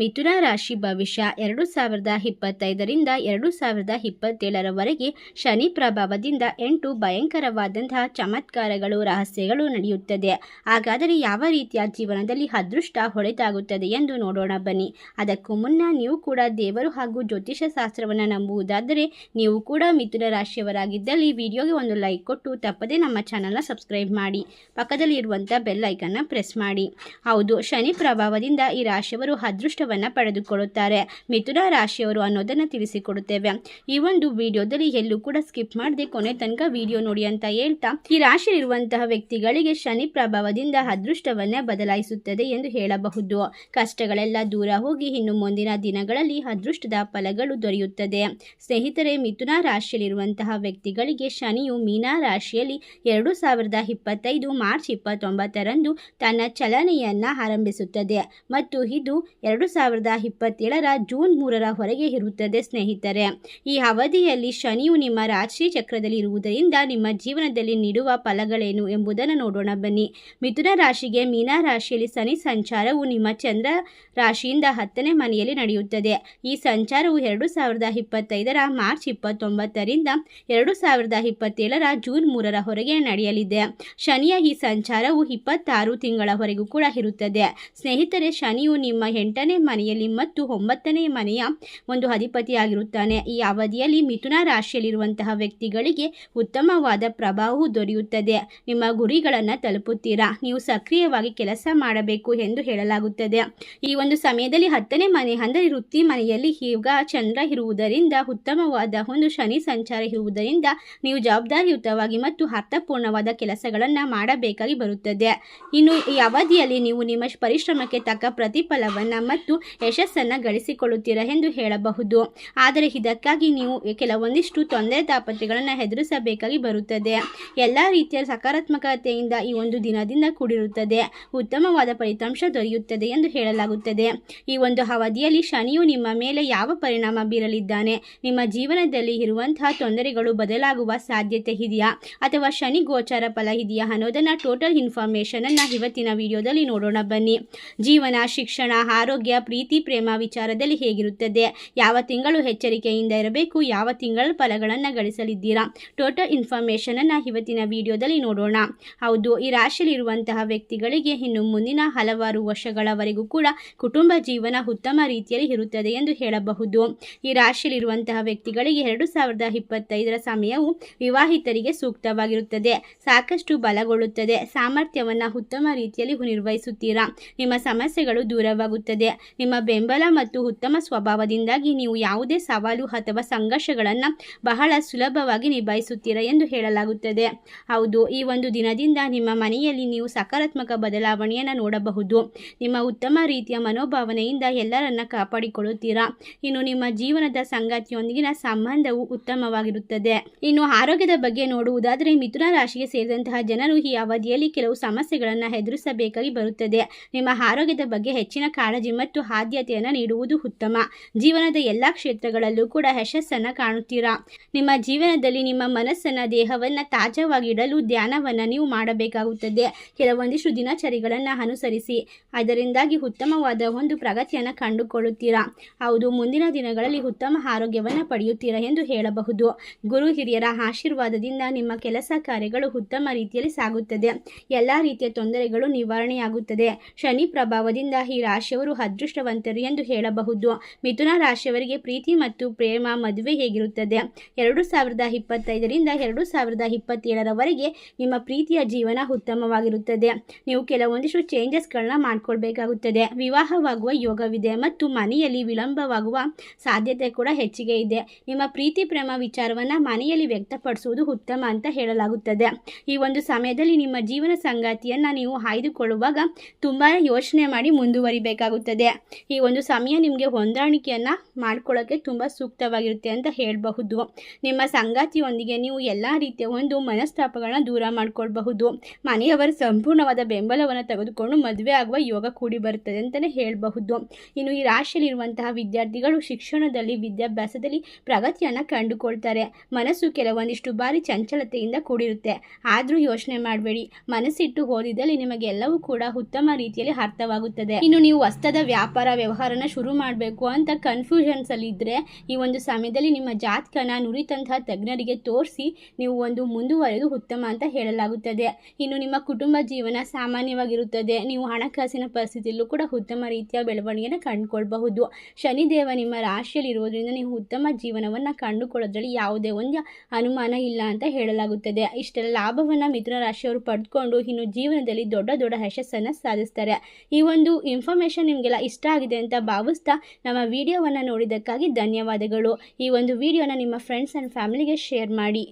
ಮಿಥುನ ರಾಶಿ ಭವಿಷ್ಯ ಎರಡು ಸಾವಿರದ ಇಪ್ಪತ್ತೈದರಿಂದ ಎರಡು ಸಾವಿರದ ಇಪ್ಪತ್ತೇಳರವರೆಗೆ ಶನಿ ಪ್ರಭಾವದಿಂದ ಎಂಟು ಭಯಂಕರವಾದಂತಹ ಚಮತ್ಕಾರಗಳು, ರಹಸ್ಯಗಳು ನಡೆಯುತ್ತದೆ. ಹಾಗಾದರೆ ಯಾವ ರೀತಿಯ ಜೀವನದಲ್ಲಿ ಅದೃಷ್ಟ ಹೊಳೆತಾಗುತ್ತದೆ ಎಂದು ನೋಡೋಣ ಬನ್ನಿ. ಅದಕ್ಕೂ ಮುನ್ನ ನೀವು ಕೂಡ ದೇವರು ಹಾಗೂ ಜ್ಯೋತಿಷ ಶಾಸ್ತ್ರವನ್ನು ನಂಬುವುದಾದರೆ ನೀವು ಕೂಡ ಮಿಥುನ ರಾಶಿಯವರಾಗಿದ್ದಲ್ಲಿ ವಿಡಿಯೋಗೆ ಒಂದು ಲೈಕ್ ಕೊಟ್ಟು ತಪ್ಪದೆ ನಮ್ಮ ಚಾನಲ್ನ ಸಬ್ಸ್ಕ್ರೈಬ್ ಮಾಡಿ. ಪಕ್ಕದಲ್ಲಿ ಇರುವಂಥ ಬೆಲ್ ಐಕನ್ನ ಪ್ರೆಸ್ ಮಾಡಿ. ಹೌದು, ಶನಿ ಪ್ರಭಾವದಿಂದ ಈ ರಾಶಿಯವರು ಅದೃಷ್ಟವನ್ನು ಪಡೆದುಕೊಳ್ಳುತ್ತಾರೆ. ಮಿಥುನ ರಾಶಿಯವರು ಅನ್ನೋದನ್ನು ತಿಳಿಸಿಕೊಡುತ್ತೇವೆ. ಈ ಒಂದು ವಿಡಿಯೋದಲ್ಲಿ ಎಲ್ಲೂ ಕೂಡ ಸ್ಕಿಪ್ ಮಾಡದೆ ಕೊನೆ ತನಕ ವಿಡಿಯೋ ನೋಡಿ ಅಂತ ಹೇಳ್ತಾ, ಈ ರಾಶಿಯಲ್ಲಿರುವಂತಹ ವ್ಯಕ್ತಿಗಳಿಗೆ ಶನಿ ಪ್ರಭಾವದಿಂದ ಅದೃಷ್ಟವನ್ನೇ ಬದಲಾಯಿಸುತ್ತದೆ ಎಂದು ಹೇಳಬಹುದು. ಕಷ್ಟಗಳೆಲ್ಲ ದೂರ ಹೋಗಿ ಇನ್ನು ಮುಂದಿನ ದಿನಗಳಲ್ಲಿ ಅದೃಷ್ಟದ ಫಲಗಳು ದೊರೆಯುತ್ತದೆ. ಸ್ನೇಹಿತರೆ, ಮಿಥುನ ರಾಶಿಯಲ್ಲಿರುವಂತಹ ವ್ಯಕ್ತಿಗಳಿಗೆ ಶನಿಯು ಮೀನಾ ರಾಶಿಯಲ್ಲಿ ಎರಡು ಸಾವಿರದ ಇಪ್ಪತ್ತೈದು ಮಾರ್ಚ್ ಇಪ್ಪತ್ತೊಂಬತ್ತರಂದು ತನ್ನ ಚಲನೆಯನ್ನ ಆರಂಭಿಸುತ್ತದೆ. ಮತ್ತು ಇದು ಎರಡು ಇಪ್ಪತ್ತೇಳರ ಜೂನ್ ಮೂರರ ಹೊರಗೆ ಇರುತ್ತದೆ ಸ್ನೇಹಿತರೆ. ಈ ಅವಧಿಯಲ್ಲಿ ಶನಿಯು ನಿಮ್ಮ ರಾಶಿ ಚಕ್ರದಲ್ಲಿ ಇರುವುದರಿಂದ ನಿಮ್ಮ ಜೀವನದಲ್ಲಿ ನೀಡುವ ಫಲಗಳೇನು ಎಂಬುದನ್ನು ನೋಡೋಣ ಬನ್ನಿ. ಮಿಥುನ ರಾಶಿಗೆ ಮೀನಾ ರಾಶಿಯಲ್ಲಿ ಶನಿ ಸಂಚಾರವು ನಿಮ್ಮ ಚಂದ್ರ ರಾಶಿಯಿಂದ ಹತ್ತನೇ ಮನೆಯಲ್ಲಿ ನಡೆಯುತ್ತದೆ. ಈ ಸಂಚಾರವು ಎರಡು ಸಾವಿರದ ಇಪ್ಪತ್ತೈದರ ಮಾರ್ಚ್ ಇಪ್ಪತ್ತೊಂಬತ್ತರಿಂದ ಎರಡು ಸಾವಿರದ ಇಪ್ಪತ್ತೇಳರ ಜೂನ್ ಮೂರರ ಹೊರಗೆ ನಡೆಯಲಿದೆ. ಶನಿಯ ಈ ಸಂಚಾರವು ಇಪ್ಪತ್ತಾರು ತಿಂಗಳವರೆಗೂ ಕೂಡ ಇರುತ್ತದೆ. ಸ್ನೇಹಿತರೆ, ಶನಿಯು ನಿಮ್ಮ ಎಂಟನೇ ಮನೆಯಲ್ಲಿ ಮತ್ತು ಒಂಬತ್ತನೇ ಮನೆಯ ಒಂದು ಅಧಿಪತಿಯಾಗಿರುತ್ತಾನೆ. ಈ ಅವಧಿಯಲ್ಲಿ ಮಿಥುನ ರಾಶಿಯಲ್ಲಿರುವಂತಹ ವ್ಯಕ್ತಿಗಳಿಗೆ ಉತ್ತಮವಾದ ಪ್ರಭಾವವು ದೊರೆಯುತ್ತದೆ. ನಿಮ್ಮ ಗುರಿಗಳನ್ನು ತಲುಪುತ್ತೀರಾ? ನೀವು ಸಕ್ರಿಯವಾಗಿ ಕೆಲಸ ಮಾಡಬೇಕು ಎಂದು ಹೇಳಲಾಗುತ್ತದೆ. ಈ ಒಂದು ಸಮಯದಲ್ಲಿ ಹತ್ತನೇ ಮನೆ, ಅಂದರೆ ವೃತ್ತಿ ಮನೆಯಲ್ಲಿ ಈಗ ಚಂದ್ರ ಇರುವುದರಿಂದ, ಉತ್ತಮವಾದ ಒಂದು ಶನಿ ಸಂಚಾರ ಇರುವುದರಿಂದ ನೀವು ಜವಾಬ್ದಾರಿಯುತವಾಗಿ ಮತ್ತು ಅರ್ಥಪೂರ್ಣವಾದ ಕೆಲಸಗಳನ್ನು ಮಾಡಬೇಕಾಗಿ ಬರುತ್ತದೆ. ಇನ್ನು ಈ ಅವಧಿಯಲ್ಲಿ ನೀವು ನಿಮ್ಮ ಪರಿಶ್ರಮಕ್ಕೆ ತಕ್ಕ ಪ್ರತಿಫಲವನ್ನು ಮತ್ತು ಯಶಸ್ಸನ್ನು ಗಳಿಸಿಕೊಳ್ಳುತ್ತೀರಾ ಎಂದು ಹೇಳಬಹುದು. ಆದರೆ ಇದಕ್ಕಾಗಿ ನೀವು ಕೆಲವೊಂದಿಷ್ಟು ತೊಂದರೆ ದಾಪತ್ಯಗಳನ್ನು ಎದುರಿಸಬೇಕಾಗಿ ಬರುತ್ತದೆ. ಎಲ್ಲ ರೀತಿಯ ಸಕಾರಾತ್ಮಕತೆಯಿಂದ ಈ ಒಂದು ದಿನದಿಂದ ಕೂಡಿರುತ್ತದೆ. ಉತ್ತಮವಾದ ಫಲಿತಾಂಶ ದೊರೆಯುತ್ತದೆ ಎಂದು ಹೇಳಲಾಗುತ್ತದೆ. ಈ ಒಂದು ಅವಧಿಯಲ್ಲಿ ಶನಿಯು ನಿಮ್ಮ ಮೇಲೆ ಯಾವ ಪರಿಣಾಮ ಬೀರಲಿದ್ದಾನೆ? ನಿಮ್ಮ ಜೀವನದಲ್ಲಿ ಇರುವಂತಹ ತೊಂದರೆಗಳು ಬದಲಾಗುವ ಸಾಧ್ಯತೆ ಇದೆಯಾ? ಅಥವಾ ಶನಿ ಗೋಚಾರ ಫಲ ಇದೆಯಾ ಅನ್ನೋದನ್ನು ಟೋಟಲ್ ಇನ್ಫಾರ್ಮೇಷನನ್ನು ಇವತ್ತಿನ ವಿಡಿಯೋದಲ್ಲಿ ನೋಡೋಣ ಬನ್ನಿ. ಜೀವನ, ಶಿಕ್ಷಣ, ಆರೋಗ್ಯ ಪ್ರೀತಿ, ಪ್ರೇಮ ವಿಚಾರದಲ್ಲಿ ಹೇಗಿರುತ್ತದೆ? ಯಾವ ತಿಂಗಳು ಎಚ್ಚರಿಕೆಯಿಂದ ಇರಬೇಕು? ಯಾವ ತಿಂಗಳ ಫಲಗಳನ್ನು ಗಳಿಸಲಿದ್ದೀರಾ? ಟೋಟಲ್ ಇನ್ಫಾರ್ಮೇಷನನ್ನು ಇವತ್ತಿನ ವಿಡಿಯೋದಲ್ಲಿ ನೋಡೋಣ. ಹೌದು, ಈ ರಾಶಿಯಲ್ಲಿರುವಂತಹ ವ್ಯಕ್ತಿಗಳಿಗೆ ಇನ್ನು ಮುಂದಿನ ಹಲವಾರು ವರ್ಷಗಳವರೆಗೂ ಕೂಡ ಕುಟುಂಬ ಜೀವನ ಉತ್ತಮ ರೀತಿಯಲ್ಲಿ ಇರುತ್ತದೆ ಎಂದು ಹೇಳಬಹುದು. ಈ ರಾಶಿಯಲ್ಲಿರುವಂತಹ ವ್ಯಕ್ತಿಗಳಿಗೆ ಎರಡು ಸಾವಿರದ ಇಪ್ಪತ್ತೈದರ ಸಮಯವು ವಿವಾಹಿತರಿಗೆ ಸೂಕ್ತವಾಗಿರುತ್ತದೆ. ಸಾಕಷ್ಟು ಬಲಗೊಳ್ಳುತ್ತದೆ. ಸಾಮರ್ಥ್ಯವನ್ನು ಉತ್ತಮ ರೀತಿಯಲ್ಲಿ ನಿರ್ವಹಿಸುತ್ತೀರಾ? ನಿಮ್ಮ ಸಮಸ್ಯೆಗಳು ದೂರವಾಗುತ್ತದೆ. ನಿಮ್ಮ ಬೆಂಬಲ ಮತ್ತು ಉತ್ತಮ ಸ್ವಭಾವದಿಂದಾಗಿ ನೀವು ಯಾವುದೇ ಸವಾಲು ಅಥವಾ ಸಂಘರ್ಷಗಳನ್ನು ಬಹಳ ಸುಲಭವಾಗಿ ನಿಭಾಯಿಸುತ್ತೀರಾ ಎಂದು ಹೇಳಲಾಗುತ್ತದೆ. ಹೌದು, ಈ ಒಂದು ದಿನದಿಂದ ನಿಮ್ಮ ಮನೆಯಲ್ಲಿ ನೀವು ಸಕಾರಾತ್ಮಕ ಬದಲಾವಣೆಯನ್ನು ನೋಡಬಹುದು. ನಿಮ್ಮ ಉತ್ತಮ ರೀತಿಯ ಮನೋಭಾವನೆಯಿಂದ ಎಲ್ಲರನ್ನ ಕಾಪಾಡಿಕೊಳ್ಳುತ್ತೀರಾ. ಇನ್ನು ನಿಮ್ಮ ಜೀವನದ ಸಂಗಾತಿಯೊಂದಿಗಿನ ಸಂಬಂಧವು ಉತ್ತಮವಾಗಿರುತ್ತದೆ. ಇನ್ನು ಆರೋಗ್ಯದ ಬಗ್ಗೆ ನೋಡುವುದಾದರೆ ಮಿಥುನ ರಾಶಿಗೆ ಸೇರಿದಂತಹ ಜನರು ಈ ಅವಧಿಯಲ್ಲಿ ಕೆಲವು ಸಮಸ್ಯೆಗಳನ್ನು ಎದುರಿಸಬೇಕಾಗಿ ಬರುತ್ತದೆ. ನಿಮ್ಮ ಆರೋಗ್ಯದ ಬಗ್ಗೆ ಹೆಚ್ಚಿನ ಕಾಳಜಿ ಮತ್ತು ಆದ್ಯತೆಯನ್ನು ನೀಡುವುದು ಉತ್ತಮ. ಜೀವನದ ಎಲ್ಲ ಕ್ಷೇತ್ರಗಳಲ್ಲೂ ಕೂಡ ಯಶಸ್ಸನ್ನು ಕಾಣುತ್ತೀರಾ? ನಿಮ್ಮ ಜೀವನದಲ್ಲಿ ನಿಮ್ಮ ಮನಸ್ಸನ್ನು, ದೇಹವನ್ನು ತಾಜಾವಾಗಿಡಲು ಧ್ಯಾನವನ್ನು ನೀವು ಮಾಡಬೇಕಾಗುತ್ತದೆ. ಕೆಲವೊಂದಿಷ್ಟು ದಿನಚರಿಗಳನ್ನು ಅನುಸರಿಸಿ, ಅದರಿಂದಾಗಿ ಉತ್ತಮವಾದ ಒಂದು ಪ್ರಗತಿಯನ್ನು ಕಂಡುಕೊಳ್ಳುತ್ತೀರಾ? ಹೌದು, ಮುಂದಿನ ದಿನಗಳಲ್ಲಿ ಉತ್ತಮ ಆರೋಗ್ಯವನ್ನು ಪಡೆಯುತ್ತೀರಾ ಎಂದು ಹೇಳಬಹುದು. ಗುರು ಹಿರಿಯರ ಆಶೀರ್ವಾದದಿಂದ ನಿಮ್ಮ ಕೆಲಸ ಕಾರ್ಯಗಳು ಉತ್ತಮ ರೀತಿಯಲ್ಲಿ ಸಾಗುತ್ತದೆ. ಎಲ್ಲ ರೀತಿಯ ತೊಂದರೆಗಳು ನಿವಾರಣೆಯಾಗುತ್ತದೆ. ಶನಿ ಪ್ರಭಾವದಿಂದ ಈ ರಾಶಿಯವರು ಅದೃಷ್ಟವಂತರು ಎಂದು ಹೇಳಬಹುದು. ಮಿಥುನ ರಾಶಿಯವರಿಗೆ ಪ್ರೀತಿ ಮತ್ತು ಪ್ರೇಮ ಮದುವೆ ಹೇಗಿರುತ್ತದೆ? ಎರಡು ಸಾವಿರದ ಇಪ್ಪತ್ತೈದರಿಂದ ಎರಡು ಸಾವಿರದ ಇಪ್ಪತ್ತೇಳರವರೆಗೆ ನಿಮ್ಮ ಪ್ರೀತಿಯ ಜೀವನ ಉತ್ತಮವಾಗಿರುತ್ತದೆ. ನೀವು ಕೆಲವೊಂದಿಷ್ಟು ಚೇಂಜಸ್ಗಳನ್ನ ಮಾಡ್ಕೊಳ್ಬೇಕಾಗುತ್ತದೆ. ವಿವಾಹವಾಗುವ ಯೋಗವಿದೆ ಮತ್ತು ಮನೆಯಲ್ಲಿ ವಿಳಂಬವಾಗುವ ಸಾಧ್ಯತೆ ಕೂಡ ಹೆಚ್ಚಿಗೆ ಇದೆ. ನಿಮ್ಮ ಪ್ರೀತಿ, ಪ್ರೇಮ ವಿಚಾರವನ್ನು ಮನೆಯಲ್ಲಿ ವ್ಯಕ್ತಪಡಿಸುವುದು ಉತ್ತಮ ಅಂತ ಹೇಳಲಾಗುತ್ತದೆ. ಈ ಒಂದು ಸಮಯದಲ್ಲಿ ನಿಮ್ಮ ಜೀವನ ಸಂಗಾತಿಯನ್ನು ನೀವು ಆಯ್ದುಕೊಳ್ಳುವಾಗ ತುಂಬಾ ಯೋಚನೆ ಮಾಡಿ ಮುಂದುವರಿಬೇಕಾಗುತ್ತದೆ. ಈ ಒಂದು ಸಮಯ ನಿಮಗೆ ಹೊಂದಾಣಿಕೆಯನ್ನು ಮಾಡ್ಕೊಳ್ಳೋಕ್ಕೆ ತುಂಬ ಸೂಕ್ತವಾಗಿರುತ್ತೆ ಅಂತ ಹೇಳಬಹುದು. ನಿಮ್ಮ ಸಂಗಾತಿಯೊಂದಿಗೆ ನೀವು ಎಲ್ಲ ರೀತಿಯ ಒಂದು ಮನಸ್ತಾಪಗಳನ್ನ ದೂರ ಮಾಡಿಕೊಳ್ಬಹುದು. ಮನೆಯವರ ಸಂಪೂರ್ಣವಾದ ಬೆಂಬಲವನ್ನು ತೆಗೆದುಕೊಂಡು ಮದುವೆ ಆಗುವ ಯೋಗ ಕೂಡಿ ಬರುತ್ತದೆ ಅಂತಲೇ ಹೇಳಬಹುದು. ಇನ್ನು ಈ ರಾಶಿಯಲ್ಲಿರುವಂತಹ ವಿದ್ಯಾರ್ಥಿಗಳು ಶಿಕ್ಷಣದಲ್ಲಿ, ವಿದ್ಯಾಭ್ಯಾಸದಲ್ಲಿ ಪ್ರಗತಿಯನ್ನು ಕಂಡುಕೊಳ್ತಾರೆ. ಮನಸ್ಸು ಕೆಲವೊಂದಿಷ್ಟು ಬಾರಿ ಚಂಚಲತೆಯಿಂದ ಕೂಡಿರುತ್ತೆ. ಆದರೂ ಯೋಚನೆ ಮಾಡಬೇಡಿ. ಮನಸ್ಸಿಟ್ಟು ಓದಿದಲ್ಲಿ ನಿಮಗೆ ಎಲ್ಲವೂ ಕೂಡ ಉತ್ತಮ ರೀತಿಯಲ್ಲಿ ಅರ್ಥವಾಗುತ್ತದೆ. ಇನ್ನು ನೀವು ಹೊಸದ ವ್ಯಾಪಾರ ವ್ಯವಹಾರನ ಶುರು ಮಾಡಬೇಕು ಅಂತ ಕನ್ಫ್ಯೂಷನ್ಸ್ ಅಲ್ಲಿ ಇದ್ರೆ ಈ ಒಂದು ಸಮಯದಲ್ಲಿ ನಿಮ್ಮ ಜಾತಕನ ನುರಿತಂತಹ ತಜ್ಞರಿಗೆ ತೋರಿಸಿ ನೀವು ಒಂದು ಮುಂದುವರೆದು ಉತ್ತಮ ಅಂತ ಹೇಳಲಾಗುತ್ತದೆ. ಇನ್ನು ನಿಮ್ಮ ಕುಟುಂಬ ಜೀವನ ಸಾಮಾನ್ಯವಾಗಿರುತ್ತದೆ. ನೀವು ಹಣಕಾಸಿನ ಪರಿಸ್ಥಿತಿಯಲ್ಲೂ ಕೂಡ ಉತ್ತಮ ರೀತಿಯ ಬೆಳವಣಿಗೆಯನ್ನು ಕಂಡುಕೊಳ್ಬಹುದು. ಶನಿದೇವ ನಿಮ್ಮ ರಾಶಿಯಲ್ಲಿ ಇರುವುದರಿಂದ ನೀವು ಉತ್ತಮ ಜೀವನವನ್ನು ಕಂಡುಕೊಳ್ಳೋದ್ರಲ್ಲಿ ಯಾವುದೇ ಒಂದು ಅನುಮಾನ ಇಲ್ಲ ಅಂತ ಹೇಳಲಾಗುತ್ತದೆ. ಇಷ್ಟೆಲ್ಲ ಲಾಭವನ್ನು ಮಿಥುನ ರಾಶಿಯವರು ಪಡೆದುಕೊಂಡು ಇನ್ನು ಜೀವನದಲ್ಲಿ ದೊಡ್ಡ ದೊಡ್ಡ ಯಶಸ್ಸನ್ನು ಸಾಧಿಸ್ತಾರೆ. ಈ ಒಂದು ಇನ್ಫಾರ್ಮೇಶನ್ ನಿಮಗೆಲ್ಲ ಇಷ್ಟ ಆಗಿದೆ ಅಂತ ಭಾವಿಸ್ತಾ ನಮ್ಮ ವಿಡಿಯೋವನ್ನು ನೋಡಿದ್ದಕ್ಕಾಗಿ ಧನ್ಯವಾದಗಳು. ಈ ಒಂದು ವಿಡಿಯೋನ ನಿಮ್ಮ ಫ್ರೆಂಡ್ಸ್ ಆ್ಯಂಡ್ ಫ್ಯಾಮಿಲಿಗೆ ಶೇರ್ ಮಾಡಿ.